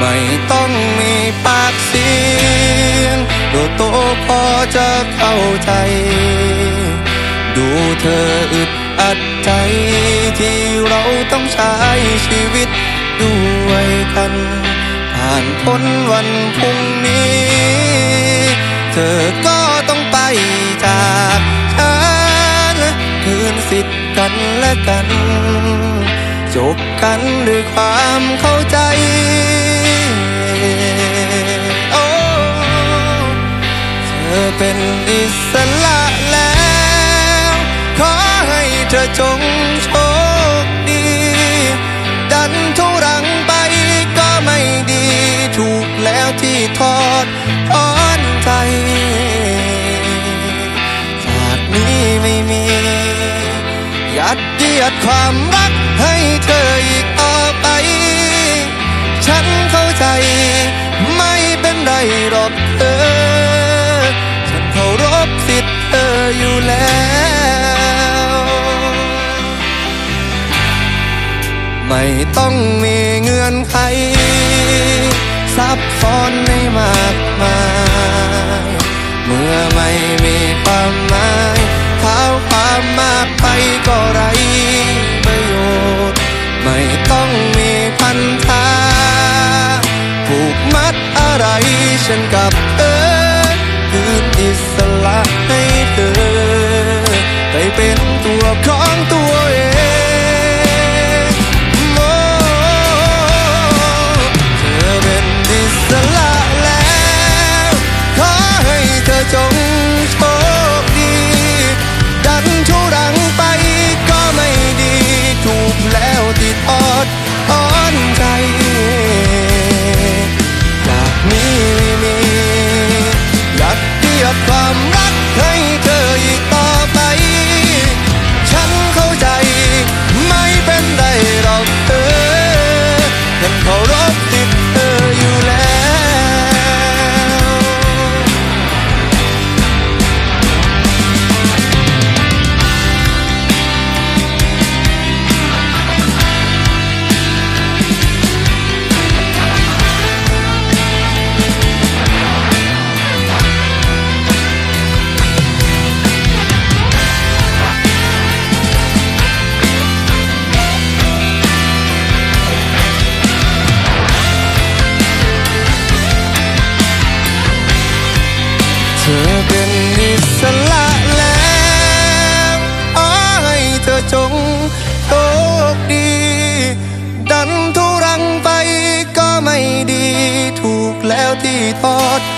ไม่ต้องมีปากเสียงโดโตพอจะเข้าใจ ดูเธออึดอัดใจที่เราต้องใช้ชีวิตด้วยกัน ผ่านพ้นวันพรุ่งนี้ เธอก็ต้องไปจากฉันคืนสิทธิ์กันและกัน จบกันด้วยความเข้าใจ ยัดเยียดความรักให้เธออีกต่อไป ฉันเข้าใจไม่เป็นไรหรอกเธอ ฉันเคารพสิทธิ์เธออยู่แล้ว ไม่ต้องมีเงื่อนไขซับซ้อนในมากมาย เมื่อไม่มีความหมาย ท้าความมากไปก็ไรประโยชน์ ไม่ต้องมีพันธะผูกมัดอะไรฉันกับเธอ แ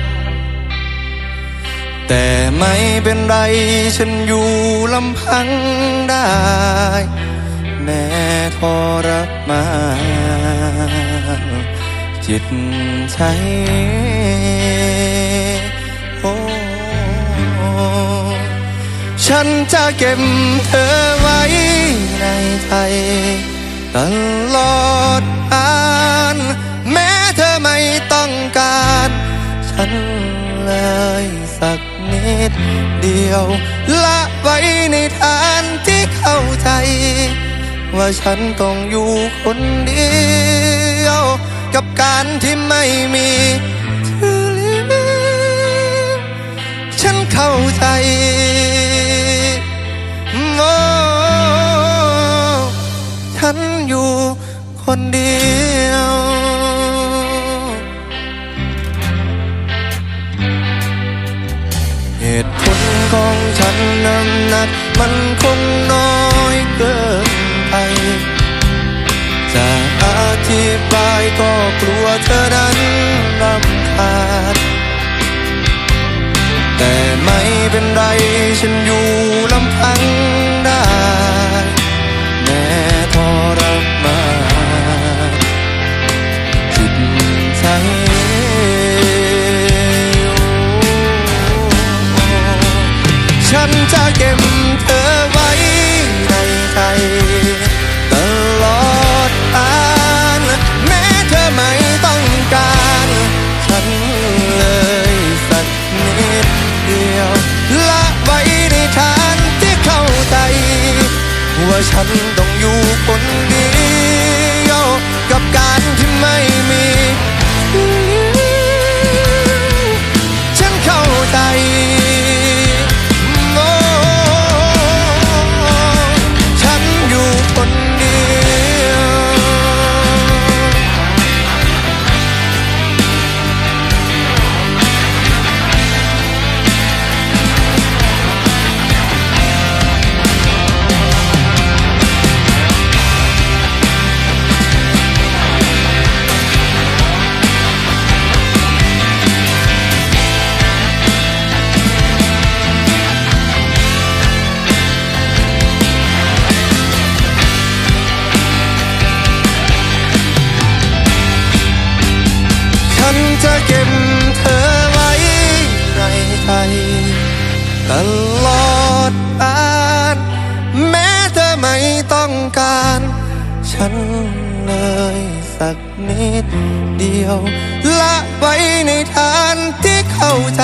แต่ไม่เป็นไรฉันอยู่ลำพังได้ แม้ทรมานจิตใจโอ้ฉันจะเก็บเธอไว้ในใจตลอดอานแม้เธอไม่ต้องการ ฉันเลยสัก ตเดียว ละไว้ในทานที่เข้าใจ ว่าฉันต้องอยู่คนเดียว กับการที่ไม่มีเธอเล้วฉันเข้าใจ นิดเดียวละไว้ในทานที่เข้าใจ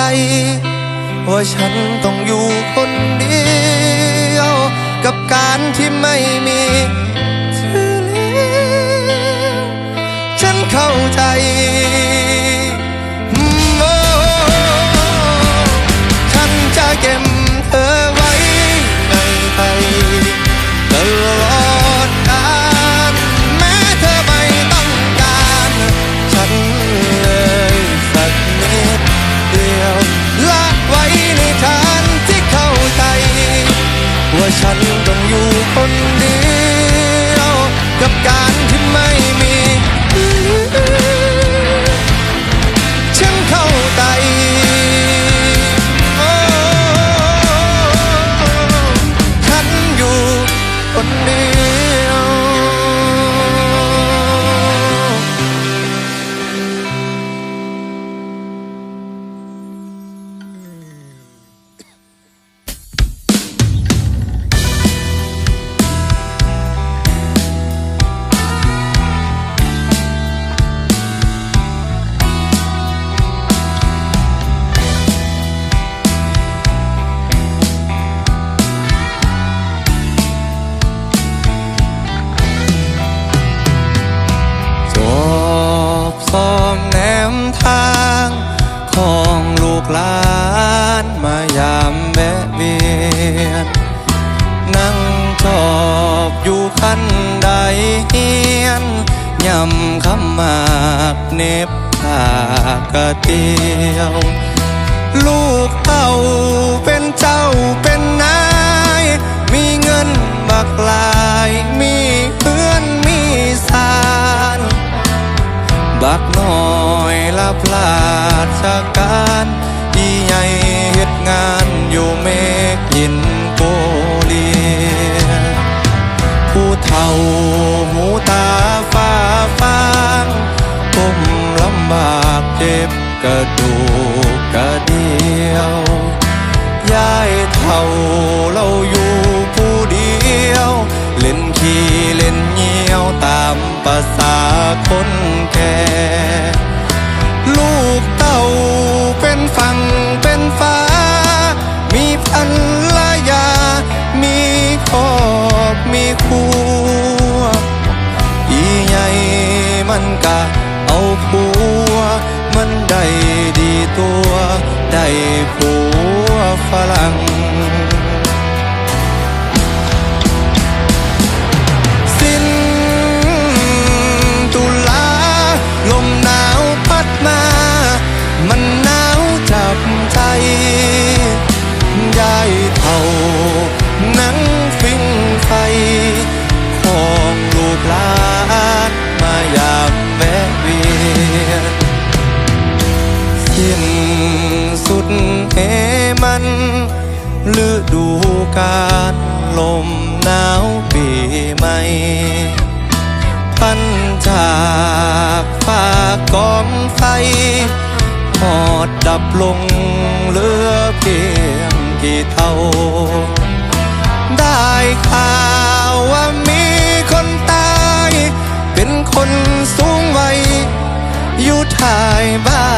ว่าฉันต้องอยู่คนเดียว กับการที่ไม่มีเธอแล้วฉันเข้าใจ เน็บขากระเตียว ลูกเต้าเป็นเจ้าเป็นนาย มีเงินบักหลาย มีเพื่อนมีสารบักน้อยละพลาดชาการที่ใหญ่เฮ็ดงานอยู่เมกยินโกเลียผู้เฒ่าหูต เจ็บกระดูกกระเดียวยายเฒ่าเราอยู่ผู้เดียว เล่นขี้เล่นเหยี่ยวตามภาษาคนแก่ ลูกเต้าเป็นฝั่งเป็นฟ้า มีพันลายา มีคอบมีครัวอีใหญ่มันกะเอาผัว มันได้ดีตัว ได้ผัวฝรั่งสิ้นตุลาลมหนาวพัดมา มันหนาวจับใจยา เท่าได้ข่าวว่ามีคนตาย เป็นคนสูงวัยอยู่ท้ายบ้าน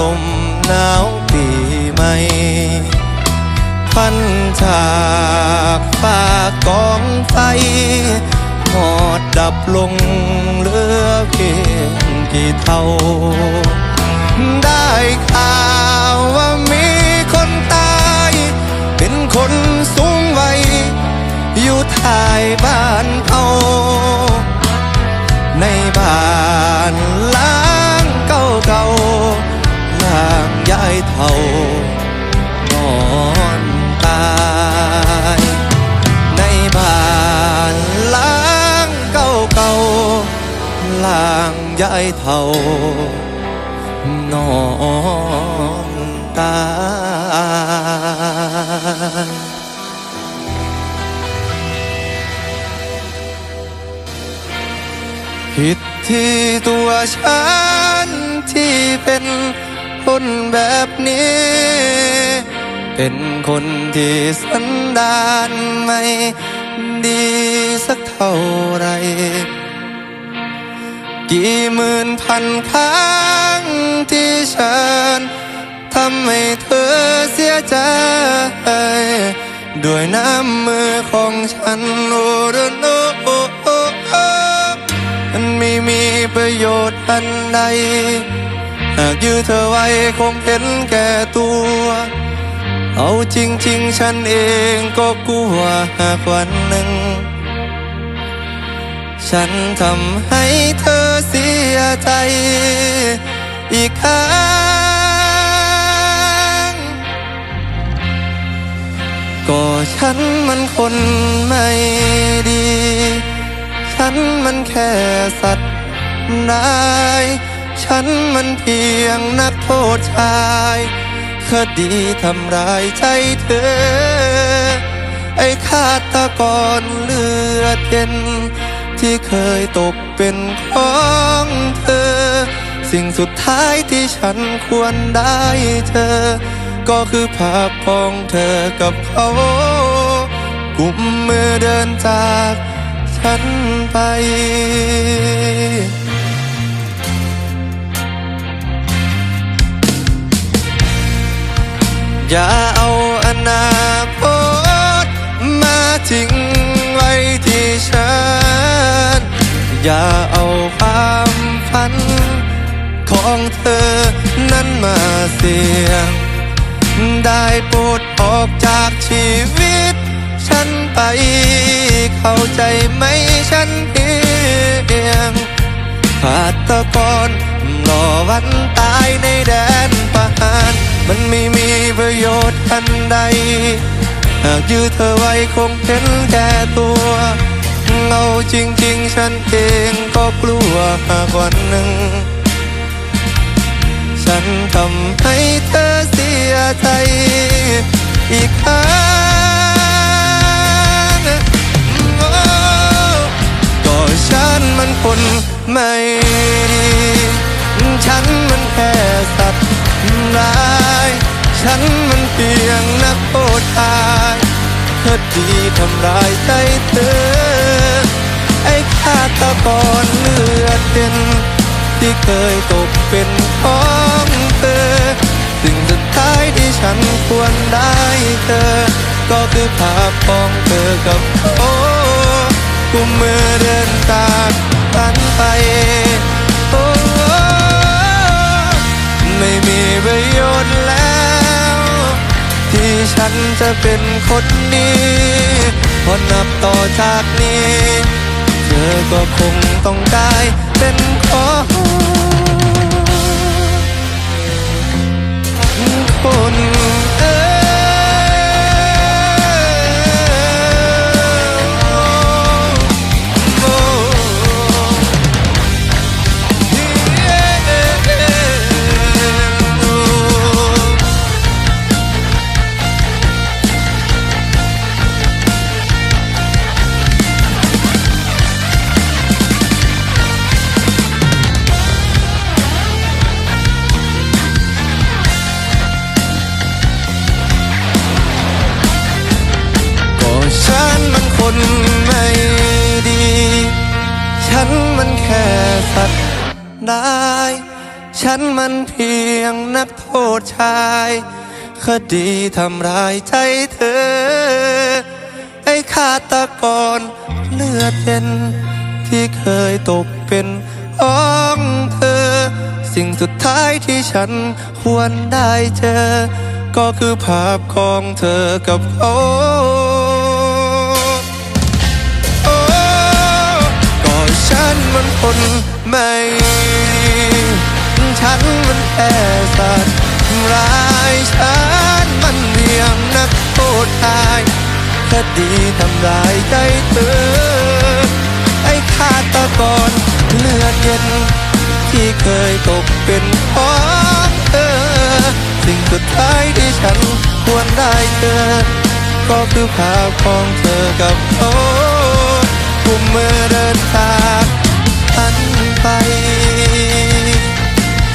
ลมหนาวปีใหม่พันจากฝากกองไฟหมอดดับลงเหลือเพียงกี่เท่า ได้ข่าวว่ามีคนตาย เป็นคนสูงวัยอยู่ท้ายบ้านเขาในบ้าน เท่านอนตายในบ้านล้างเก่าเก่าล้างยายเท่านอนตายผิดที่ตัวฉันที่เป็น คนแบบนี้ เป็นคนที่สันดานไม่ดีสักเท่าไหรกี่หมื่นพันครั้งที่ฉันทำให้เธอเสียใจ ด้วยน้ำมือของฉันโอ้โอ้โอ้โอ้โอ้มันไม่มีประโยชน์อันใด ยื้อเธอไว้คงเห็นแก่ตัว เอาจริง ๆ ฉันเองก็กลัวหากวันหนึ่ง ฉันทำให้เธอเสียใจอีกครั้ง ก็ฉันมันคนไม่ดี ฉันมันแค่สัตว์ร้าย ฉันมันเพียงนักโทษชายคดีทำร้ายใจเธอ ไอ้ฆาตกรเลือดเย็น ที่เคยตกเป็นของเธอ สิ่งสุดท้ายที่ฉันควรได้เจอก็คือภาพของเธอกับเขากุมมือเดินจากฉันไป อย่าเอาอนาคตมาทิ้งไว้ที่ฉัน อย่าเอาความฝัน ของเธอนั้นมาเสี่ยง ได้ปรดออกจากชีวิต ฉันไปเข้าใจไหมฉันเพียงฆาตกรรอวันตายในแดนประหาร มันไม่มีประโยชน์อันใด หากยื้อเธอไว้คงเป็นแก่ตัวเงาจริงๆ ฉันเองก็กลัวหากวันหนึ่ง ฉันทำให้เธอเสียใจอีกครั้งก็ฉันมันคนไม่ดี ฉันมันแค่สัตว์ร้าย ฉันมันเพียงนักโทษชายคดีทำร้ายใจเธอไอ้ฆาตกรเลือดเย็นที่เคยตกเป็นของเธอสิ่งสุดท้ายที่ฉันควรได้เจอก็คือภาพของเธอกับโอ้กุมมือเดินจากกันไปโอ้ไม่มีประโยชน์แล้ว ฉันจะเป็นคนนี้พอนับต่อจากนี้ เธอก็คงต้องได้เป็นของคน ดีทำร้ายใจเธอ ไอ้ฆาตกรเลือดเย็น ที่เคยตกเป็นของเธอ สิ่งสุดท้ายที่ฉันควรได้เจอ ก็คือภาพของเธอกับเขาโอ้ก็ฉันมันคนไม่ ฉันมันแค่สัตว์ ร้ายฉันมันเพียงนักโทษชายคดีทำร้ายใจเธอ ไอ้ฆาตกรเลือดเย็น ที่เคยตกเป็นของเธอ สิ่งสุดท้ายที่ฉันควรได้เจอก็คือภาพของเธอกับเขากุมมือเดินจากฉันไป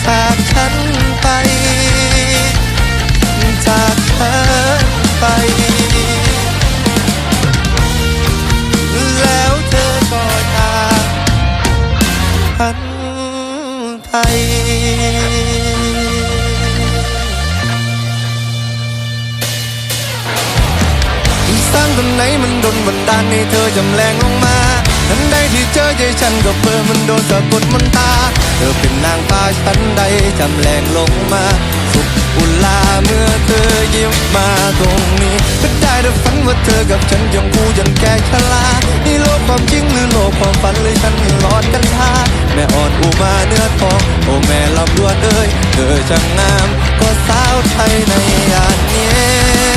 จาก พันไปสร้างตนไหนมันโดนบันดาลให้เธอจำแรงลงมา ทันใดที่เจอใจฉันก็เปิดมันโดนสะกดมันตา เธอเป็นนางฟ้าฉันใดจำแรงลงมา สุขอุลาเมื่อเธอยิ้มมาตรงนี้ก็ได้แต่ฝันว่าเธอกับฉันยังคู่ยังแก่ชรานี่โลกความจริงหรือโลกความฝันเลยฉันหลอดกันท่าแม่อ่อนอุมาเนื้อทองโอ้แม่ลำดวนเอ้ยเธอช่างงามก็สาวไทยในยานนี้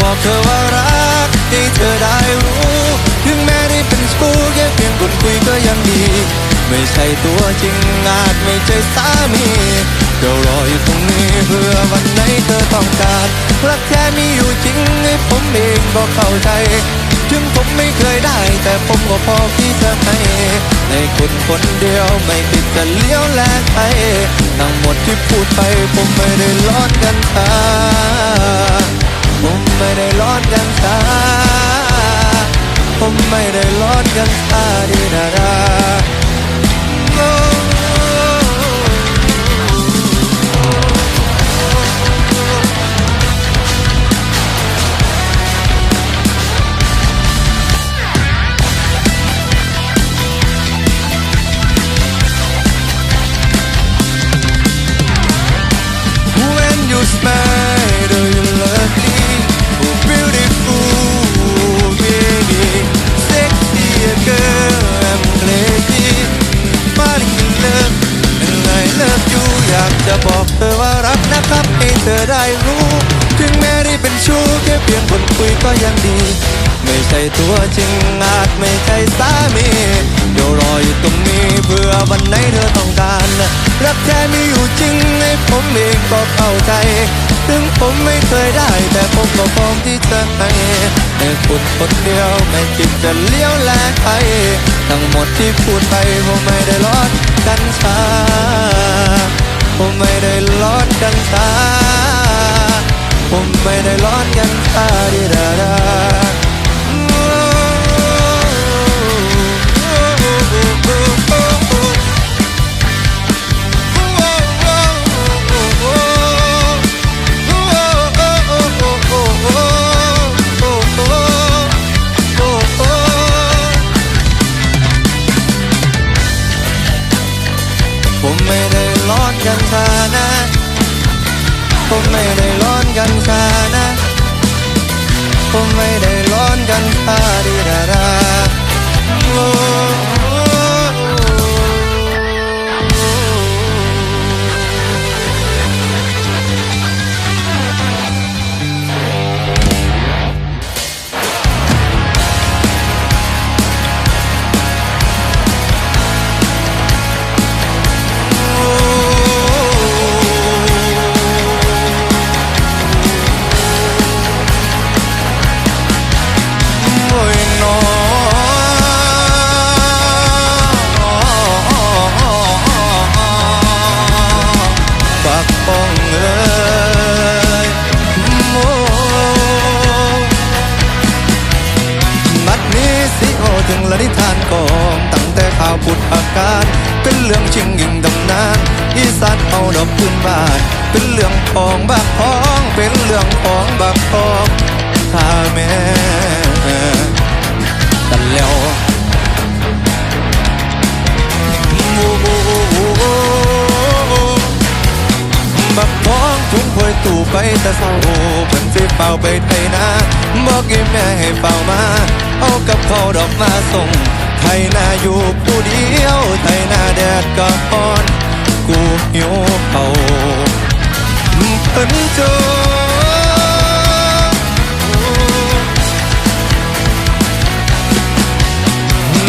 บอกเธอว่ารักให้เธอได้รู้ ถึงแม้ได้เป็นชู้แค่เพียงคนคุยก็ยังดี ไม่ใช่ตัวจริงอาจไม่ใช่สามีก็รออยู่ตรงนี้เพื่อวันไหนเธอต้องการรักแท้มีอยู่จริงให้ผมเองก็เข้าใจ ถึงผมไม่เคยได้ แต่ผมก็พอที่จะให้ในคนคนเดียวไม่คิดจะเลี้ยวแลกไปทั้งหมดที่พูดไปผมไม่ได้ล้อกันตา ผมไม่ได้ล้อนกันตาผมไม่ได้ล้อนกันตาดีนาดา ตัวจริงอาจไม่ใช่สามีเดี๋ยวรออยู่ตรงนี้เพื่อวันไหนเธอต้องการ รักแท้มีอยู่จริงให้ผมเองก็เข้าใจ ถึงผมไม่เคยได้ แต่ผมก็พร้อมที่จะให้ให้คุณคนเดียวไม่คิดจะเลี้ยวแลกไปทั้งหมดที่พูดไปผมไม่ได้ลดกันชาผมไม่ได้ลดกันชาผมไม่ได้ลดกันชาดีดาดา ให้แม่ให้เป่ามาเอากับเขาดอกมาส่ง ไทยนาอยู่ผู้เดียว ไทยนาแดดก็อ่อน กูหิวเขาเพิ่นโจ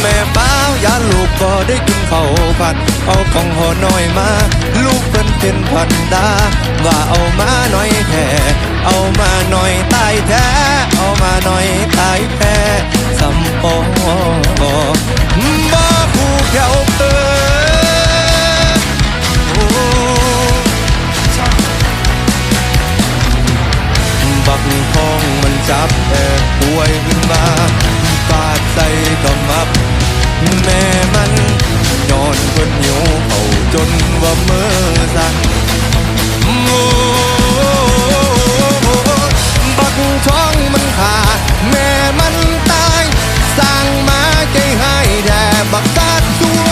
แม่เป้าอย่าลูกก็ได้กินข้าผัด เอาของห่อน้อยมา ลูกเป็นเป็นพันดา ว่าเอามาหน่อยแท้เอามาหน่อยตายแท้เอามาหน่อยตายแท้สำปองบ่ผู้แก้วเปิดโอ้บักทองมันจับแต่ป่วยขึ้นมาปาดใส่ก็มับ แม่มันย้อนเพิ่นหิวเขาจนว่ามือ บักตาตัว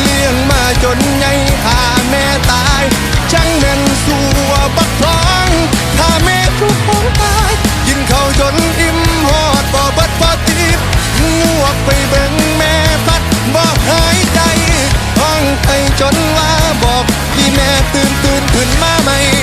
เลี้ยงมาจนใหญ่าแม่ตาย จังแม่นสัวบักทองถ้าแม่ทุกคนตาย กินข้าวจนอิ่มหอดบ่เบิดบ่ติดงวกไปเบิ่งแม่พัดบ่หายใจห้องไปจนว่าบอกที่แม่ตื่นตื่นขึ้นมาใหม่